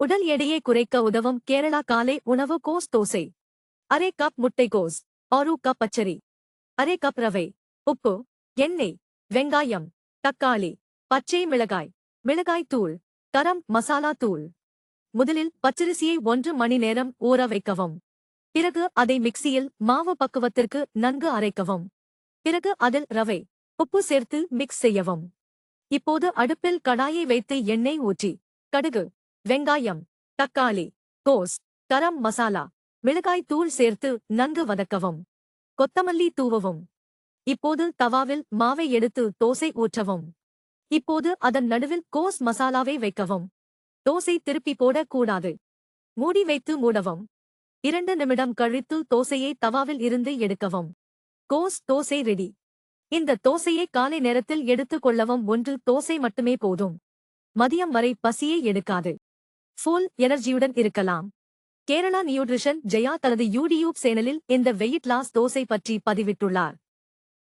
உடல் எடையை குறைக்க உதவும் கேரளா காலை உணவு கோஸ் தோசை. அரை கப் முட்டைகோஸ் ஆறு கப் பச்சரி அரை கப் ரவை உப்பு எண்ணெய் வெங்காயம் தக்காளி பச்சை மிளகாய் மிளகாய் தூள் கரம் மசாலா தூள். முதலில் பச்சரிசியை ஒன்று மணி நேரம் ஊற வைக்கவும். பிறகு அதை மிக்சியில் மாவு பக்குவத்திற்கு நன்கு அரைக்கவும். பிறகு அதில் ரவை உப்பு சேர்த்து மிக்ஸ் செய்யவும். இப்போது அடுப்பில் கடாயை வைத்து எண்ணெய் ஊற்றி கடுகு வெங்காயம் தக்காளி கோஸ் கரம் மசாலா மிளகாய் தூள் சேர்த்து நன்கு வதக்கவும். கொத்தமல்லி தூவவும். இப்போது தவாவில் மாவை எடுத்து தோசை ஊற்றவும். இப்போது அதன் நடுவில் கோஸ் மசாலாவை வைக்கவும். தோசை திருப்பி போடக் கூடாது மூடி வைத்து மூடவும். இரண்டு நிமிடம் கழித்து தோசையை தவாவில் இருந்து எடுக்கவும். கோஸ் தோசை ரெடி. இந்த தோசையை காலை நேரத்தில் எடுத்துக் கொள்ளவும் ஒன்று தோசை மட்டுமே போதும். மதியம் வரை பசியை எடுக்காது. ஃபுல் எனர்ஜியுடன் இருக்கலாம். கேரளா நியூட்ரிஷன் ஜெயா தனது யூடியூப் சேனலில் இந்த வெயிட் லாஸ் தோசை பற்றி பதிவிட்டுள்ளார்.